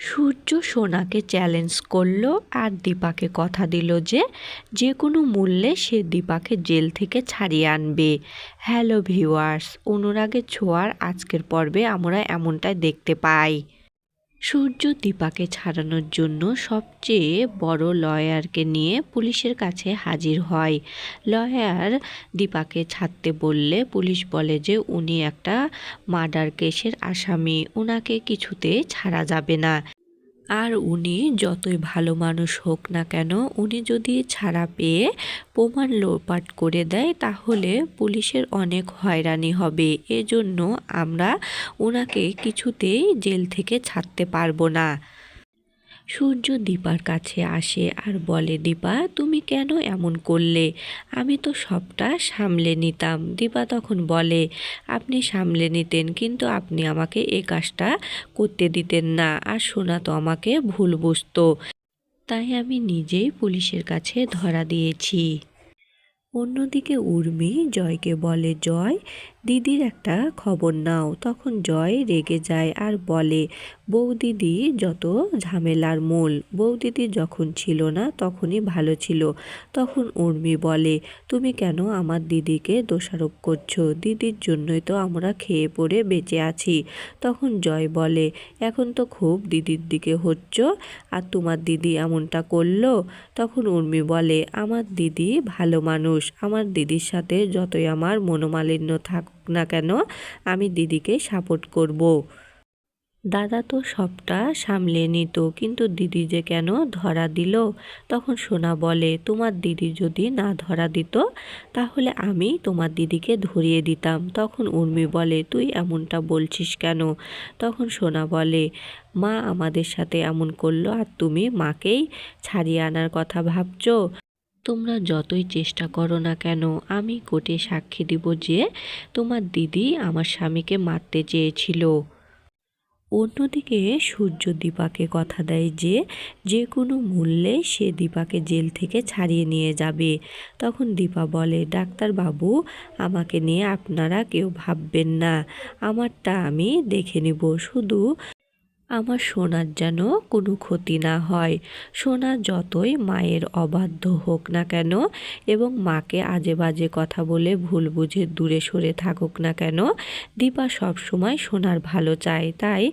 সূর্য সোনাকে চ্যালেঞ্জ করল আর দীপাকে কথা দিল যে যে কোনো মূল্যে সে দীপাকে জেল থেকে ছাড়িয়ে আনবে। হ্যালো ভিউয়ার্স অনুরাগের ছোঁয়ার আজকের পর্বে আমরা এমনটাই দেখতে পাই। সূর্য দীপাকে ছাড়ানোর জন্য সবচেয়ে বড় লয়ারকে নিয়ে পুলিশের কাছে হাজির হয়। লয়ার দীপাকে ছাড়তে বললে পুলিশ বলে যে, উনি একটা মার্ডার কেসের আসামি। উনাকে কিছুতে ছাড়া যাবে না। আর উনি যতই ভালো মানুষ হোক না কেন, উনি যদি ছাড়া পেয়ে প্রমাণ লোপাট করে দেয়, তাহলে পুলিশের অনেক হয়রানি হবে। এজন্য আমরা ওনাকে কিছুতেই জেল থেকে ছাড়তে পারব না। সূর্য দীপার কাছে আসে আর বলে, দীপা, তুমি কেন এমন করলে? আমি তো সবটা সামলে নিতাম। দীপা তখন বলে, আপনি সামলে নিতেন, কিন্তু আপনি আমাকে এ কাজটা করতে দিতেন না, আর সোনা তো আমাকে ভুল বুঝতো। তাই আমি নিজেই পুলিশের কাছে ধরা দিয়েছি। অন্যদিকে উর্মি জয়কে বলে, জয় দিদির একটা খবর নাও। তখন জয় রেগে যায় আর বলে, বৌদিদি, যত ঝামেলার মূল, বৌদিদি যখন ছিল না তখনই ভালো ছিল তখন উর্মি বলে, তুমি কেন আমার দিদিকে দোষারোপ করছ? দিদির জন্যই তো আমরা খেয়ে পড়ে বেঁচে আছি তখন জয় বলে, এখন তো খুব দিদির দিকে হচ্ছ, আর তোমার দিদি এমনটা করল তখন উর্মি বলে, আমার দিদি ভালো মানুষ। আমার দিদির সাথে যতই আমার মনোমালিন্য থাক না কেন, আমি দিদিকে সাপোর্ট করব। দাদা তো সবটা সামলে নিত, কিন্তু দিদি যে কেন ধরা দিল? তখন সোনা বলে, তোমার দিদি যদি না ধরা দিত, তাহলে আমি তোমার দিদিকে ধরিয়ে দিতাম। তখন উর্মি বলে, তুই এমনটা বলছিস কেন? তখন সোনা বলে, মা আমাদের সাথে এমন করল আর তুমি মাকেই ছাড়িয়ে আনার কথা ভাবছ? তোমরা যতই চেষ্টা করো না কেন, আমি কোর্টে সাক্ষী দিব যে তোমার দিদি আমার স্বামীকে মারতে চেয়েছিল। অন্যদিকে সূর্য দীপাকে কথা দেয় যে যে কোনো মূল্যে সে দীপাকে জেল থেকে ছাড়িয়ে নিয়ে যাবে। তখন দীপা বলে ডাক্তারবাবু আমাকে নিয়ে আপনারা কেউ ভাববেন না। আমারটা আমি দেখে নিব। শুধু আমার সোনার যেন কোনো ক্ষতি না হয়। সোনা যতই মায়ের অবাধ্য হোক না কেন এবং মাকে আজে বাজে কথা বলে ভুল বুঝে দূরে সরে থাকুক না কেন, দীপা সবসময় সোনার ভালো চায়। তাই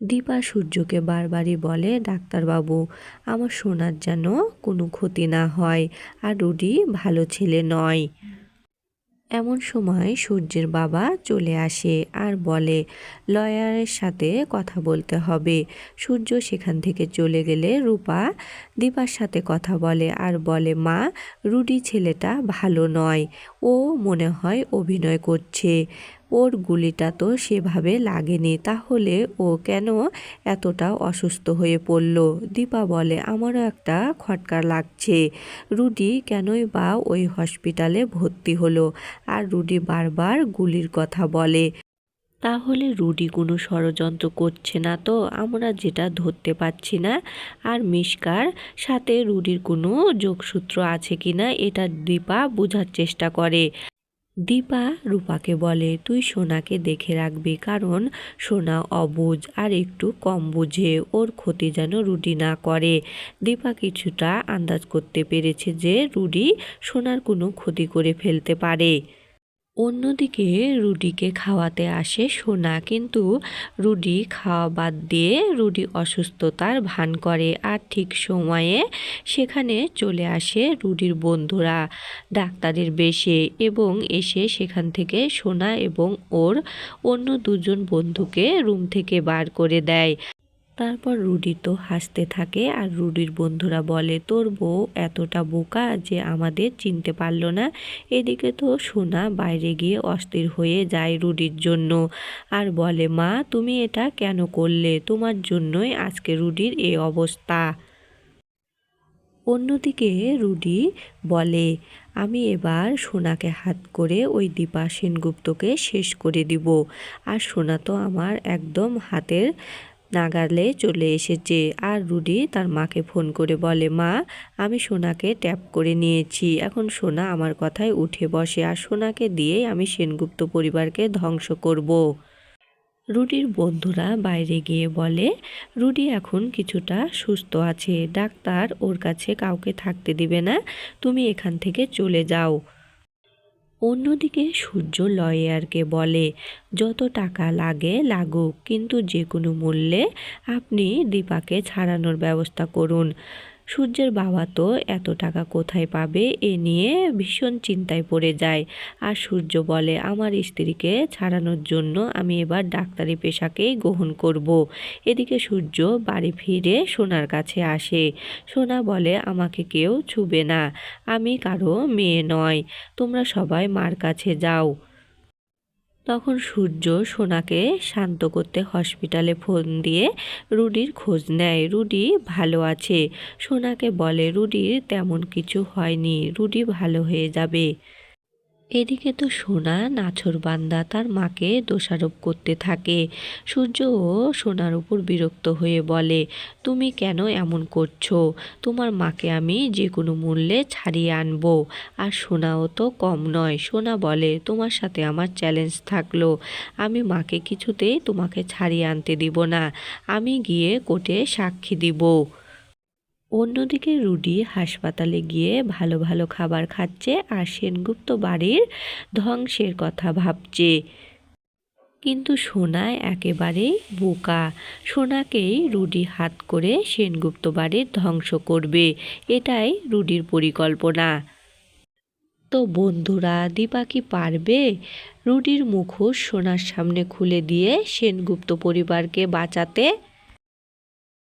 দীপা সূর্যকে বারবারই বলে, ডাক্তারবাবু, আমার সোনার যেন কোনো ক্ষতি না হয়, আর রুডি ভালো ছেলে নয়। এমন সময় সূর্যের বাবা চলে আসে আর বলে, লয়ারের সাথে কথা বলতে হবে। সূর্য সেখান থেকে চলে গেলে রূপা দীপার সাথে কথা বলে আর বলে, মা, রুডি ছেলেটা ভালো নয়। ও মনে হয় অভিনয় করছে। ওর গুলিটা তো সেভাবে লাগেনি, তাহলে ও কেন এতটা অসুস্থ হয়ে পড়ল? দীপা বলে, আমারও একটা খটকা লাগছে। রুডি কেনই বা ওই হসপিটালে ভর্তি হলো? আর রুডি বারবার গুলির কথা বলে। তাহলে রুডি কোনো ষড়যন্ত্র করছে না তো? আমরা যেটা ধরতে পারছি না। আর মিসকার সাথে রুডির কোনো যোগসূত্র আছে কিনা, এটা দীপা বোঝার চেষ্টা করে। দীপা রূপাকে বলে, তুই সোনাকে দেখে রাখবি, কারণ সোনা অবুজ আর একটু কম বুঝে। ওর ক্ষতি যেন রুডি না করে। দীপা কিছুটা আন্দাজ করতে পেরেছে যে রুডি সোনার কোনো ক্ষতি করে ফেলতে পারে। অন্যদিকে রুডিকে খাওয়াতে আসে সোনা, কিন্তু রুডি খাওয়া বাদ দিয়ে রুডি অসুস্থতার ভান করে আর ঠিক সময়ে সেখানে চলে আসে রুডির বন্ধুরা ডাক্তারের বেশে এবং এসে সেখান থেকে সোনা এবং ওর অন্য দুজন বন্ধুকে রুম থেকে বার করে দেয়। তারপর রুডি তো হাসতে থাকে আর রুডির বন্ধুরা বলে, তোর বউ এতটা বোকা যে আমাদের চিনতে পারল না। এদিকে তো সোনা বাইরে গিয়ে অস্থির হয়ে যায় রুডির জন্য আর বলে, মা, তুমি এটা কেন করলে? তোমার জন্যই আজকে রুডির এ অবস্থা। অন্যদিকে রুডি বলে, আমি এবার সোনাকে হাত করে ওই দীপা সেনগুপ্তকে শেষ করে দিব। আর সোনা তো আমার একদম হাতের নাগালে চলে এসেছে আর রুডি তার মাকে ফোন করে বলে, মা, আমি সোনাকে ট্যাপ করে নিয়েছি। এখন সোনা আমার কথায় উঠে বসে আর সোনাকে দিয়েই আমি সেনগুপ্ত পরিবারকে ধ্বংস করব। রুডির বন্ধুরা বাইরে গিয়ে বলে, রুডি এখন কিছুটা সুস্থ আছে। ডাক্তার ওর কাছে কাউকে থাকতে দিবে না। তুমি এখান থেকে চলে যাও। অন্যদিকে সূর্য লয়ারকে বলে, যত টাকা লাগে লাগুক, কিন্তু যে কোনো মূল্যে আপনি দীপাকে ছাড়ানোর ব্যবস্থা করুন। সূর্যের বাবা তো এত টাকা কোথায় পাবে এ নিয়ে ভীষণ চিন্তায় পড়ে যায়। আর সূর্য বলে, আমার স্ত্রীকে ছাড়ানোর জন্য আমি এবার ডাক্তারি পেশাকেই গ্রহণ করব। এদিকে সূর্য বাড়ি ফিরে সোনার কাছে আসে। সোনা বলে, আমাকে কেউ ছুবে না। আমি কারও মেয়ে নয়। তোমরা সবাই মার কাছে যাও। তখন সূর্য সোনাকে শান্ত করতে হসপিটালে ফোন দিয়ে রুডির খোঁজ নেয়। রুডি, ভালো আছে। সোনাকে বলে রুডির তেমন কিছু হয়নি। রুডি ভালো হয়ে যাবে। এদিকে তো সোনা নাছরবান্দা তার মাকে দোষারোপ করতে থাকে। সূর্য ও সোনার উপর বিরক্ত হয়ে বলে, তুমি কেন এমন করছ? তোমার মাকে আমি যে কোনো মূল্যে ছাড়িয়ে আনব। আর সোনাও তো কম নয়। সোনা বলে, তোমার সাথে আমার চ্যালেঞ্জ থাকল। আমি মাকে কিছুতেই তোমাকে ছাড়িয়ে আনতে দিব না। আমি গিয়ে কোর্টে সাক্ষী দিব। অন্যদিকে রুডি হাসপাতালে গিয়ে ভালো ভালো খাবার খাচ্ছে আর সেনগুপ্ত বাড়ির ধ্বংসের কথা ভাবছে। কিন্তু সোনা একেবারেই বোকা। সোনাকেই রুডি হাত করে সেনগুপ্ত বাড়ির ধ্বংস করবে। এটাই রুডির পরিকল্পনা। তো বন্ধুরা, দীপা কি পারবে? রুডির মুখোশ সোনার সামনে খুলে দিয়ে সেনগুপ্ত পরিবারকে বাঁচাতে